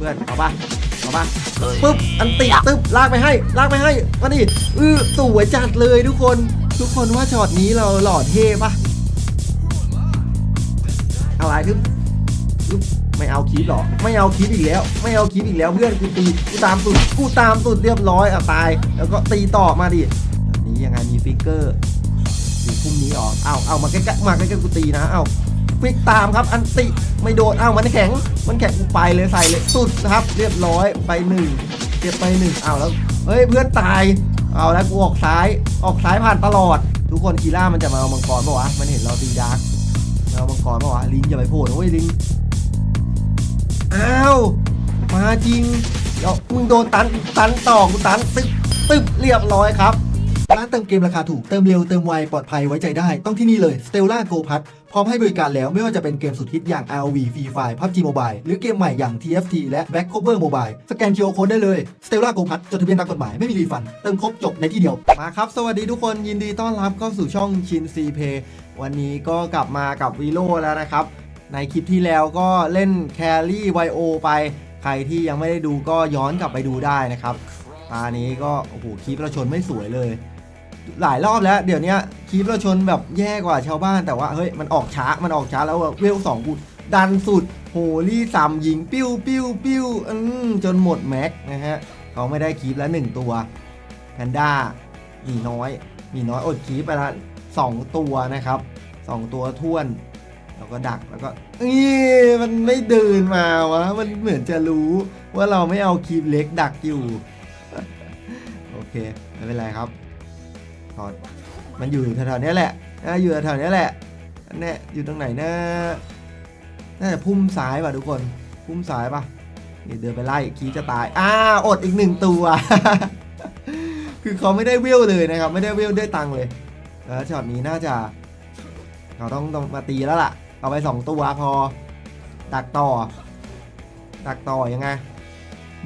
เพื่อนเอาปะเอาปะปึ๊บอันติตึ๊บลากไปให้ลากไปให้มาดิอือสวยจัดเลยทุกคน ทุกคนว่าช็อตนี้เราหล่อเท่ปะอะไรทึบทึบไม่เอาคีบหรอไม่เอาคีบอีกแล้ว ไม่เอาคีบอีกแล้วเพื่อนกูตีกูตามสุดกูตามสุดเรียบร้อยอะตาย แล้วก็ตีต่อมาดิแบบนี้ยังไงมีฟิกเกอร์หรือพุ่มนี้ออกเอาเอามาใกล้ๆมาใกล้ๆกูตีนะเอา ฟิกตามครับ อันติไม่โดนเอาวมันแข็ง มันแข็งกูไปเลยใส่เลยสุดนะครับ เรียบร้อยไปหนึ่งเก็บไปหนึ่งเอาแล้วเฮ้ยเพื่อนตายเอาแล้วกูออกซ้ายออกซ้ายผ่านตลอด ทุกคนคีร่ามันจะมาเอามังกรปะวะมันเห็นเราตีดาร์กเอามังกรปะวะลิงอย่าไปโผล่นะเว้ยลิงอ้าวมาจริงเดี๋ยวมึงโดนตันตันต่อกูตันตึ๊บตึ๊บเรียบร้อยครับ ร้านเติมเกมราคาถูก เติมเร็ว เติมไว ปลอดภัยไว้ใจได้ ต้องที่นี่เลย Stella Go p a s พร้อมให้บริการแล้วไม่ว่าจะเป็นเกมสุดฮิตอย่าง ROV Free Fire PUBG Mobile หรือเกมใหม่อย่าง TFT และ Back Cover Mobile สแกน QR Code ได้เลย Stella Go p a s จดทะเบียนตามกฎหมายไม่มีรีฟัน เติมครบจบในที่เดียว มาครับ สวัสดีทุกคนยินดีต้อนรับเข้าสู่ช่องชินซีเพวันนี้ก็กลับมากับวีโ o แล้วนะครับ ในคลิปที่แล้วก็เล่นแครี่ไวโอไป ใครที่ยังไม่ได้ดูก็ย้อนกลับไปดูได้นะครับตานี้ก็โอ้โหคลิปเราชนไม่สวยเลย หลายรอบแล้ว เดี๋ยวนี้คลิปเราชนแบบแย่กว่าชาวบ้านแต่ว่าเฮ้ยมันออกช้ามันออกช้าแล้วเวลสองกูดันสุดโหลี่สามยิงปิ้วปิ้วปิ้วอืมจนหมดแม็กนะฮะเขาไม่ได้คลิปแล้วหนึ่งตัวแพนด้าหมีน้อยหมีน้อยอดคลิปไปละสองตัวนะครับสองตัวท้วนแล้วก็ดักแล้วก็นี่มันไม่เดินมาวะ มันเหมือนจะรู้ว่าเราไม่เอาคลิปเล็กดักอยู่ โอเค ไม่เป็นไรครับ อดมันอยู่แถวๆนี้แหละนะอยู่แถวๆนี้แหละอันนี้อยู่ตรงไหนนะน่าจะพุ่มซ้ายป่ะทุกคน พุ่มซ้ายป่ะเดี๋ยวเดินไปไล่คีจะตาย อ้าอดอีกหนึ่งตัว คือเขาไม่ได้เวลเลยนะครับ ไม่ได้เวลด้วยตังเลยแล้วช็อตนี้น่าจะเราต้องต้องมาตีแล้วล่ะ เอาไปสองตัวพอ ดักต่อ ดักต่อยังไง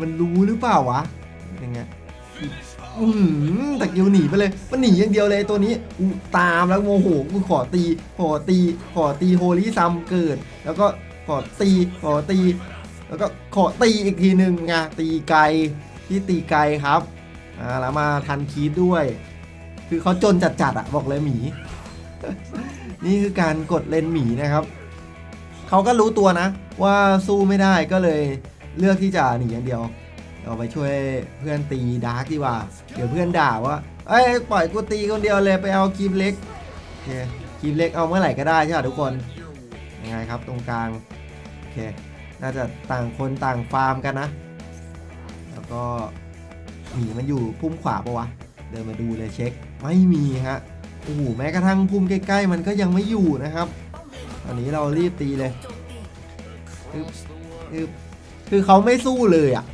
มันรู้หรือเปล่าวะยังไง อืมแต่กิวหนีไปเลย มันหนีอย่างเดียวเลยตัวนี้กูตามแล้วโมโหกูขอตี ขอตี ขอตีโฮลี่ซัมเกิด แล้วก็ขอตี ขอตี แล้วก็ขอตีอีกทีหนึ่งไงตีไกลที่ตีไกลครับ อ่าแล้วมาทันคีดด้วย คือเขาจนจัดๆอะบอกเลยหมี นี่คือการกดเลนหมีนะครับ เขาก็รู้ตัวนะ ว่าสู้ไม่ได้ก็เลยเลือกที่จะหนีอย่างเดียว เราไปช่วยเพื่อนตีดาร์กดีกว่า เดี๋ยวเพื่อนด่าว่า เอ้ยปล่อยกูตีคนเดียวเลยไปเอาคีบเล็กโอเคคีบเล็กเอาเมื่อไหร่ก็ได้ใช่ไหมทุกคนยังไงครับตรงกลางโอเคน่าจะต่างคนต่างฟาร์มกันนะ แล้วก็หมีมันอยู่พุ่มขวาปะวะเดินมาดูเลยเช็คไม่มีฮะโอ้โหแม้กระทั่งพุ่มใกล้ๆ มันก็ยังไม่อยู่นะครับตอนนี้เรารีบตีเลยคือคือคือเขาไม่สู้เลยอะ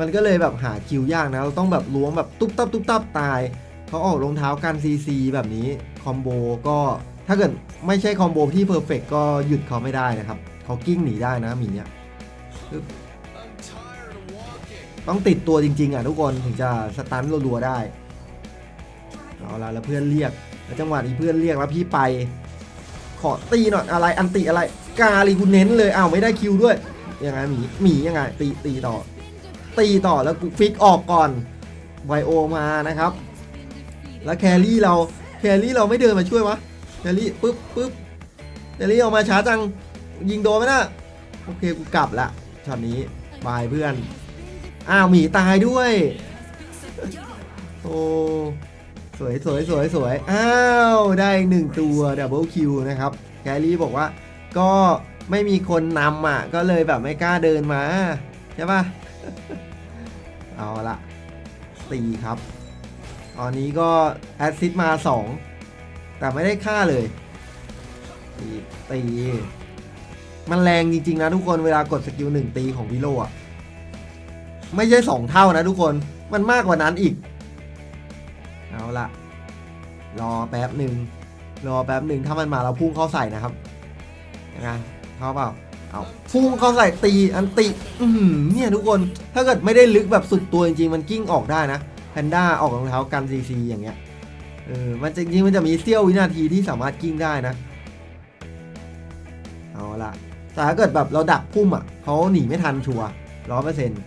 มันก็เลยแบบหาคิวยากนะ เราต้องแบบล้วงแบบตุ๊บตับตุ๊บตับตาย เขาออกรองเท้ากันซีซีแบบนี้คอมโบก็ถ้าเกิดไม่ใช่คอมโบที่เพอร์เฟกก็หยุดเขาไม่ได้นะครับ เขากิ้งหนีได้นะหมีเนี่ยปึ๊บต้องติดตัวจริง ๆ อะทุกคนถึงจะสตันรัวๆได้ เอาละแล้วเพื่อนเรียกแล้วจังหวะนี้เพื่อนเรียกแล้วพี่ไป ขอตีหน่อยอะไรอันติอะไร กาลีกูเน้นเลยอ้าวไม่ได้คิวด้วยยังไงหมีหมียังไงตีตีต่อ ตีต่อแล้วกูฟิกออกก่อนไวโอมานะครับ แล้วแครี่เราแครี่เราไม่เดินมาช่วยวะแครี่ปึ๊บปึ๊บแครี่ออกมาช้าจังยิงโดนไหมนะโอเคกูกลับละช็อตนี้บายเพื่อน อ้าวหมีตายด้วยโอ้สวยสวยสวยสวยอ้าวได้หนึ่งตัวดับเบิลคิวนะครับแครี่บอกว่าก็ไม่มีคนนำอะ ก็เลยแบบไม่กล้าเดินมา ใช่ปะ เอาละตีครับ ตอนนี้ก็แอดซิดมา 2 แต่ไม่ได้ค่าเลยตีตีมันแรงจริง ๆ นะทุกคนเวลากดสกิลหนึ่งตีของวิโลอะ ไม่ใช่2เท่านะทุกคนมันมากกว่านั้นอีก เอาละรอแป๊บหนึ่งรอแป๊บหนึ่งถ้ามันมาเราพุ่งเข้าใส่นะครับยังไงเข้าเปล่า เอาพุ่งเข้าใส่ตีอันติ อือหือเนี่ยทุกคนถ้าเกิดไม่ได้ลึกแบบสุดตัวจริงๆ มันกิ้งออกได้นะแพนด้าออกรองเท้ากันซีซีอย่างเงี้ยเออมันจริงๆมันจะมีเสี้ยววินาทีที่สามารถกิ้งได้นะเอาละแต่ถ้าเกิดแบบเราดักพุ่มอะเขาหนีไม่ทันชัวร้อยเปอร์เซ็นต์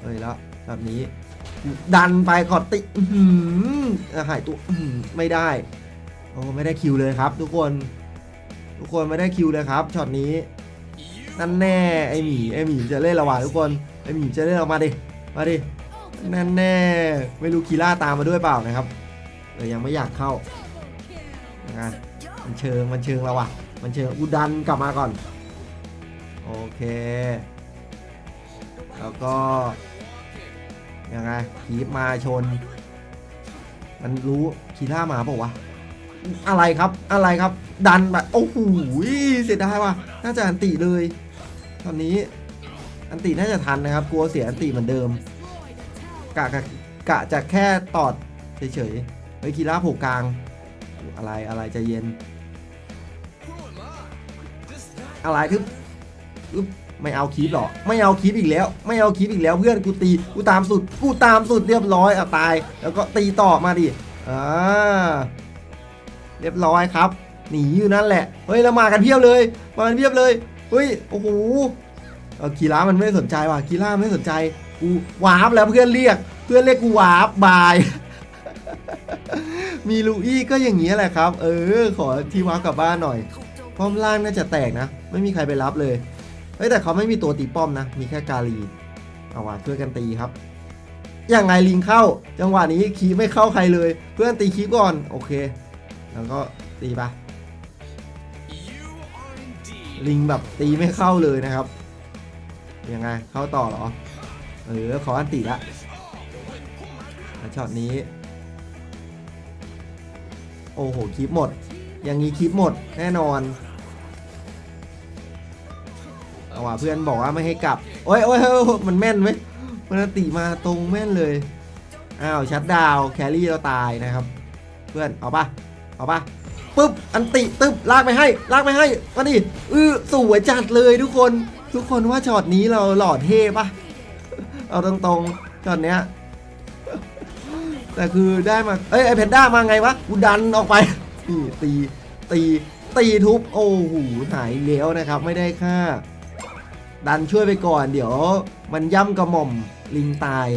เฮ้ยแล้วแบบนี้ ดันไปขอติอื้อหือหายตัวอื้อหือไม่ได้โอ้ไม่ได้คิวเลยครับ ทุกคน ทุกคนไม่ได้คิวเลยครับช็อตนี้ นั่นแน่ไอหมีไอหมีจะเล่นระหว่างทุกคนไอหมีจะเล่นออกมาดิมาดินั่นแน่ไม่รู้คีล่าตามมาด้วยเปล่านะครับเออยังไม่อยากเข้านะมันเชิงมันเชิงเราอะมันเชิงอุดันกลับมาก่อนโอเค แล้วก็ยังไงขีบมาชน มันรู้คีล่ามาเปล่าวะอะไรครับอะไรครับ ดันแบบโอ้โหเสียดายว่ะน่าจะอันติเลย ตอนนี้อันติน่าจะทันนะครับ กลัวเสียอันติเหมือนเดิม กะกะกะจะแค่ตอดเฉยๆเฮ้ยคีร่าโผล่กลาง อะไรอะไรใจะเย็น อะไรทึบอึ๊บไม่เอาคีบหรอ ไม่เอาคีบอีกแล้ว ไม่เอาคีบอีกแล้วเพื่อนกูตี กูตามสุด กูตามสุดเรียบร้อยเอาตาย แล้วก็ตีต่อมาดิอ่าเรียบร้อยครับ หนีอยู่นั่นแหละ เฮ้ยแล้วมากันเพียบเลย มากันเพียบเลย เฮ้ย โอ้โหเออคีร่ามันไม่สนใจว่ะคีร่าไม่สนใจ กูวาร์ปแล้วเพื่อนเรียก เพื่อนเรียกกูวาร์ปบาย มีลูอี้ก็อย่างนี้แหละครับ เออ ขอที่วาร์ปกลับบ้านหน่อย ป้อมล่างน่าจะแตกนะ ไม่มีใครไปรับเลย เฮ้ยแต่เขาไม่มีตัวตีป้อมนะ มีแค่กาลี เอาว่ะช่วยกันตีครับ อย่างไงลิงเข้า จังหวะนี้คีไม่เข้าใครเลย เพื่อนตีคีก่อน โอเค แล้วก็ตีไป ลิงแบบตีไม่เข้าเลยนะครับ ยังไงเข้าต่อหรอเออขออันติละแล้วช็อตนี้ โอ้โหคลิปหมด อย่างนี้คลิปหมดแน่นอนเอาว่ะเพื่อนบอกว่าไม่ให้กลับโอ้ยโอ้ยโอ้ยมันแม่นไหมมันติมาตรงแม่นเลย อ้าว ชัดดาว แครี่เราตายนะครับ เพื่อน เอาปะเอาปะ ปึ๊บอันติตึ๊บลากไปให้ ลากไปให้มาดิอือสวยจัดเลยทุกคน ทุกคนว่าช็อตนี้เราหล่อเท่ปะเอาตรงๆช็อตเนี้ยแต่คือได้มาเอ้ยไอเพนด้ามาไงวะกูดันออกไปนี่ตีตีตีทุบโอ้โหหายเลี้ยวนะครับ ไม่ได้ค่า ดันช่วยไปก่อน เดี๋ยว มันย่ำกระหม่อมลิงตาย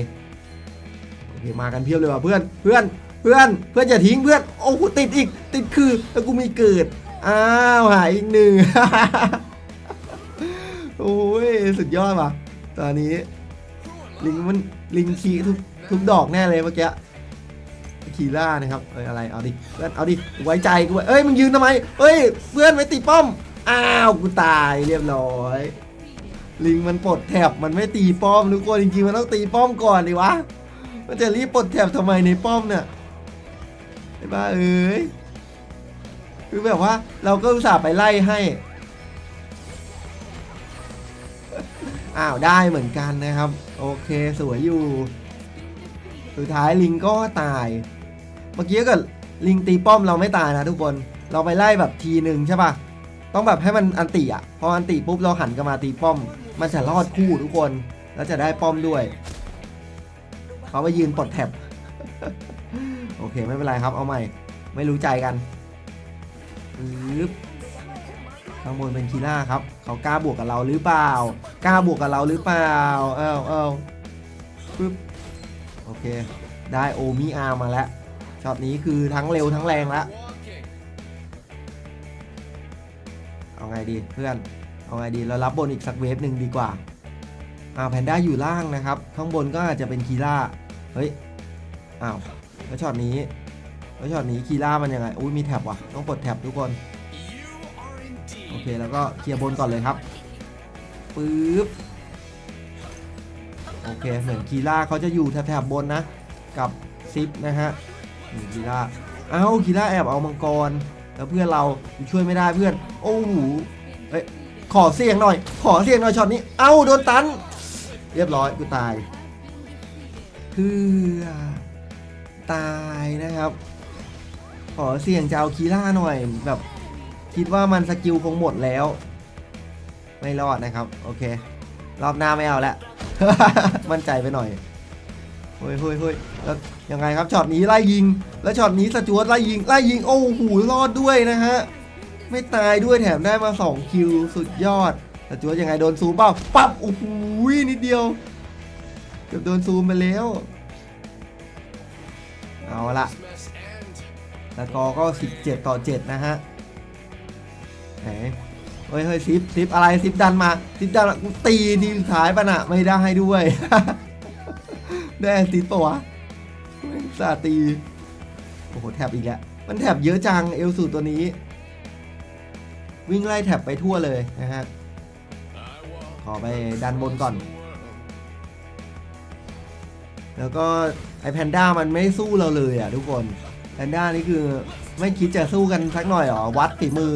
โอเคมากันเพียบเลยว่ะเพื่อนเพื่อน เพื่อนเพื่อนอย่าทิ้งเพื่อนโอ้โหติดอีก ติดคือแล้วกูมีเกิดอ้าวหายอีกหนึ่งโอ้ยสุดยอดว่ะ ตอนนี้ ลิงมันลิงคีทุกทุกดอกแน่เลยเมื่อกี้คีล่านะครับเอ้ยอะไรเอาดิเพื่อนเอาดิไว้ใจกูไว้เอ้ยมึงยืนทำไมเฮ้ยเพื่อนไม่ตีป้อมอ้าวกูตายเรียบร้อย ลิงมันปลดแถบมันไม่ตีป้อมทุกคนจริงๆมันต้องตีป้อมก่อนดิวะมันจะรีบปลดแถบทำไมในป้อมเนี่ย ไอ้บ้าเอ้ยคือแบบว่าเราก็อุตส่าห์ไปไล่ให้ อ้าวได้เหมือนกันนะครับ โอเคสวยอยู่ สุดท้ายลิงก็ตาย เมื่อกี้ก็ลิงตีป้อมเราไม่ตายนะทุกคน เราไปไล่แบบทีหนึ่งใช่ปะต้องแบบให้มันอันติอะ พออันติปุ๊บเราหันกลับมาตีป้อม มันจะรอดคู่ทุกคน แล้วจะได้ป้อมด้วย เขาไปยืนปลดแท็บ โอเคไม่เป็นไรครับเอาใหม่ ไม่รู้ใจกันปึ๊บข้างบนเป็นคีล่าครับ เขากล้าบวกกับเราหรือเปล่า กล้าบวกกับเราหรือเปล่าเอ้าวอ้าปึ๊บโอเค ได้โอมิอาร์มาแล้วช็อตนี้คือทั้งเร็วทั้งแรงแล้วเอาไงดีเพื่อนเอาไงดีเรารับบนอีกสักเวฟหนึ่งดีกว่าอ่าแพนด้าอยู่ล่างนะครับ ข้างบนก็อาจจะเป็นคีล่าเฮ้ยอ้าว แล้วช็อตนี้แล้วช็อตนี้คีล่ามันยังไง อุ้ยมีแท็บว่ะ ต้องปลดแท็บทุกคน โอเคแล้วก็เคลียร์บนก่อนเลยครับ ปึ๊บ โอเค เหมือนคีล่าเขาจะอยู่แถบๆบนนะ กับซิปนะฮะนี่คีล่าเอ้าคีล่าแอบเอามังกร แล้วเพื่อนเราช่วยไม่ได้เพื่อน โอ้โหเอ้ย ขอเสียงหน่อย ขอเสียงหน่อยช็อตนี้ เอ้าโดนตัน เรียบร้อยกูตาย คือ ตายนะครับ ขอเสี่ยงจะเอาคีล่าหน่อยแบบ คิดว่ามันสกิลคงหมดแล้ว ไม่รอดนะครับ โอเค รอบหน้าไม่เอาแล้วมั่นใจไปหน่อยเฮ้ยเฮ้ยเฮ้ยแล้วยังไงครับช็อตนี้ไล่ยิง แล้วช็อตนี้สจวตไล่ยิงไล่ยิงโอ้โหรอดด้วยนะฮะไม่ตายด้วยแถมได้มา 2 คิวสุดยอดสจวตยังไงโดนซูมเปล่าปั๊บโอ้โหนิดเดียว เกือบโดนซูมไปแล้ว เอาละสกอร์ก็ 17 ต่อ 7 นะฮะไหนเฮ้ยเฮ้ยซิปซิปอะไรซิปดันมาซิปดันกูตีทีสุดท้ายปะน่ะไม่ได้ด้วยได้ซิปปะวะสาตีโอ้โหแท็บอีกแล้ว มันแท็บเยอะจังเอลสูตัวนี้ วิ่งไล่แท็บไปทั่วเลยนะฮะขอไปดันบนก่อน แล้วก็ไอแพนด้ามันไม่สู้เราเลยอะทุกคนแพนด้านี่คือไม่คิดจะสู้กันสักหน่อยหรอ วัดฝีมือ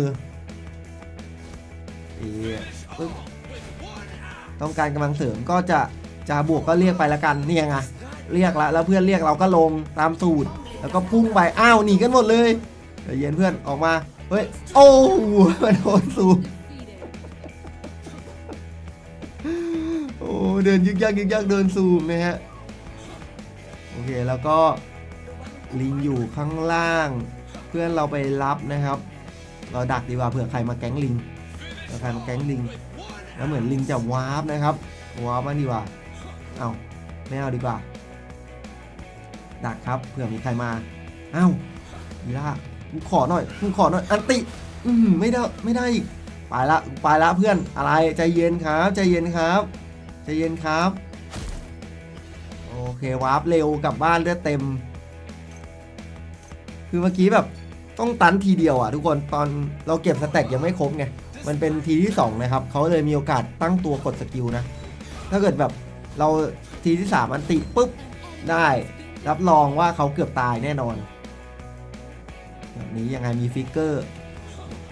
ต้องการกำลังเสริมก็จะจะบวกก็เรียกไปละกันเนี่ยไงเรียกแล้วแล้วเพื่อนเรียกเราก็ลงตามสูตร แล้วก็พุ่งไปอ้าวหนีกันหมดเลยเย็นเพื่อนออกมาเฮ้ยโอ้มันโดนสูบโอ้เดินยึกยักยึกยักเดินซูมนะฮะ เคแล้วก็ลิงอยู่ข้างล่าง เพื่อนเราไปรับนะครับ เราดักดีกว่าเผื่อใครมาแก๊งลิงเผื่อใครมาแก๊งลิง แล้วเหมือนลิงจะวาร์ปนะครับวาร์ปมาดีกว่าเอาไม่เอาดีกว่า ดักครับเผื่อมีใครมาเอ้าอีล่ากูขอหน่อยกูขอหน่อยอันติอืมไม่ได้ไม่ได้อีกไปละไปละเพื่อนอะไรใจเย็นครับ ใจเย็นครับ ใจเย็นครับ โอเควาร์ปเร็วกลับบ้านเลือดเต็ม คือเมื่อกี้แบบต้องตันทีเดียวอะทุกคนตอนเราเก็บสแต็กยังไม่ครบไงมันเป็นทีที่ 2 นะครับ เขาเลยมีโอกาสตั้งตัวกดสกิลนะ ถ้าเกิดแบบเราทีที่ 3 อันติปุ๊บ ได้ รับรองว่าเขาเกือบตายแน่นอน แบบนี้ยังไงมีฟิกเกอร์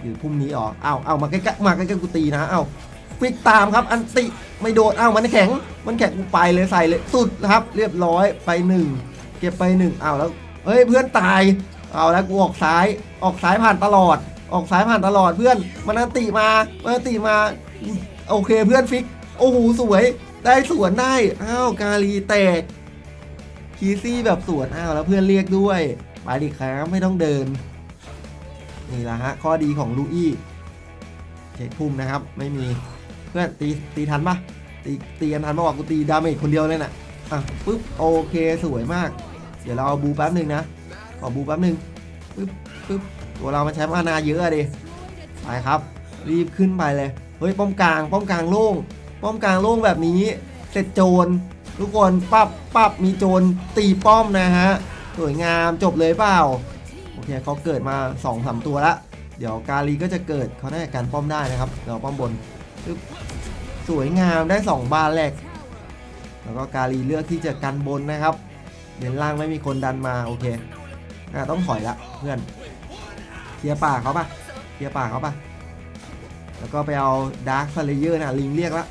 อยู่พุ่มนี้ออกอ้าวอ้ามาใกล้ๆมาใกล้ๆกูตีนะอ้าว ฟิกตามครับ อันติไม่โดนอ้าวมันแข็ง มันแข็งกูไปเลยใส่เลยสุดครับ เรียบร้อยไปหนึ่งเก็บไปหนึ่งอ้าวแล้วเฮ้ยเพื่อนตายเอาแล้วกูออกซ้ายออกซ้ายผ่านตลอด ออกซ้ายผ่านตลอดเพื่อนมันอันติมามันอันติมาโอเคเพื่อนฟิกโอ้โหสวยได้สวนได้อ้าวกาลีแตกคีซี่แบบสวนอ้าวแล้วเพื่อนเรียกด้วยไปดิครับไม่ต้องเดินนี่แหละฮะข้อดีของลูอี้เช็คพุ่มนะครับ ไม่มี พื่อนตีตีทันปะตีตีกันทันปะวะกูตีดาเมจคนเดียวเลยน่ะอะปุ๊บโอเคสวยมาก เดี๋ยวเราเอาบูแป๊บหนึ่งนะขอบูแป๊บหนึ่งปึ๊บปึ๊บตัวเรามันใช้มานาเยอะอะดิไปครับ รีบขึ้นไปเลยเฮ้ยป้อมกลางป้อมกลางโล่งป้อมกลางโล่งแบบนี้เสร็จโจรทุกคนปั๊บปั๊บมีโจรตีป้อมนะฮะสวยงามจบเลยเปล่าโอเคเขาเกิดมา2อสามตัวละเดี๋ยวกาลีก็จะเกิดเขาได้การป้อมได้นะครับเดี๋ยวป้อมบน สวยงามได้ 2 บานแรกแล้วก็กาลีเลือกที่จะกันบนนะครับเดินล่างไม่มีคนดันมาโอเคอะต้องถอยละเพื่อนเคลียร์ป่าเขาปะเคลียร์ป่าเขาปะแล้วก็ไปเอาดาร์คสเลเยอร์นะลิงเรียกละ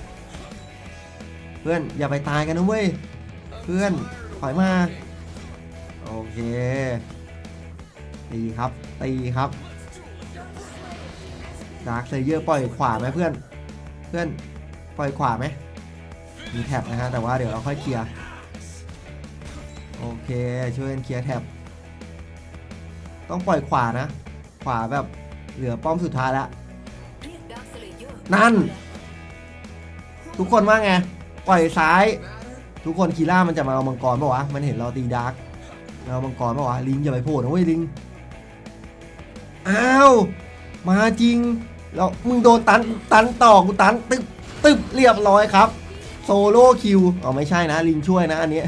เพื่อนอย่าไปตายกันนะเว้ย เพื่อนถอยมา โอเค ตีครับ ตีครับดาร์คเซเยอร์ปล่อยขวาไหมเพื่อน พื่อนปล่อยขวาไหมมีแท็บนะฮะแต่ว่าเดี๋ยวเราค่อยเคลียร์โอเคช่วยกันเคลียร์แท็บต้องปล่อยขวานะ ขวาแบบเหลือป้อมสุดท้ายแล้วนั่น ทุกคนว่าไงปล่อยซ้าย ทุกคนคีร่ามันจะมาเอามังกรปะวะมันเห็นเราตีดาร์กเอามังกรปะวะลิงอย่าไปโผล่นะเว้ยลิงอ้าวมาจริง แล้วมึงโดนตันตันต่อกูตันตึบตึบเรียบร้อยครับ โซโล่คิวอ๋อไม่ใช่นะลิงช่วยนะอันนี้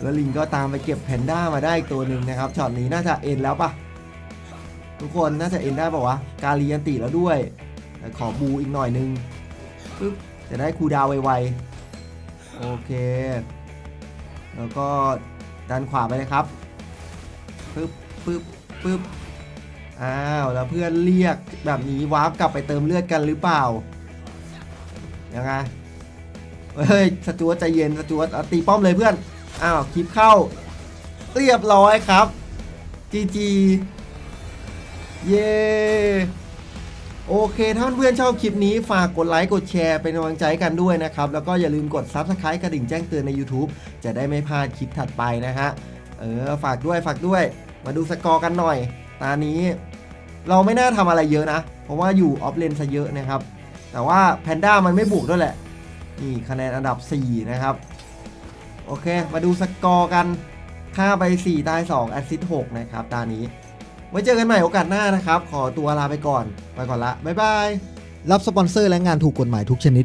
แล้วลิงก็ตามไปเก็บแพนด้ามาได้ตัวหนึ่งนะครับช็อตนี้น่าจะเอ็นแล้วปะทุกคนน่าจะเอ็นได้ปะวะกาลียันติแล้วด้วยขอบูอีกหน่อยนึงปึ๊บจะได้คูดาวไวๆโอเค แล้วก็ดันขวาไปเลยครับปึ๊บปึ๊บปึ๊บ อ้าวแล้วเพื่อนเรียกแบบนี้วาร์ปกลับไปเติมเลือดกันหรือเปล่ายังไงเฮ้ยสจวตใจเย็นสจวตตีป้อมเลยเพื่อนอ้าวคลิปเข้า เรียบร้อยครับจีจีเย้โอเคถ้าเพื่อนชอบคลิปนี้ฝากกดไลค์กดแชร์เป็นกำลังใจกันด้วยนะครับ แล้วก็อย่าลืมกด Subscribe กระดิ่งแจ้งเตือนใน YouTube จะได้ไม่พลาดคลิปถัดไปนะฮะ เออ ฝากด้วยฝากด้วย มาดูสกอร์กันหน่อย ตานี้เราไม่น่าทำอะไรเยอะนะ เพราะว่าอยู่ออฟเลนซะเยอะนะครับ แต่ว่าแพนด้ามันไม่บวกด้วยแหละ นี่คะแนนอันดับ 4 นะครับ โอเค มาดูสกอร์กันฆ่าไป 4 ตาย2แอสซิสต์6นะครับ ตานี้ ไว้เจอกันใหม่โอกาสหน้านะครับ ขอตัวลาไปก่อน ไปก่อนละ บ๊ายบาย รับสปอนเซอร์และงานถูกกฎหมายทุกชนิด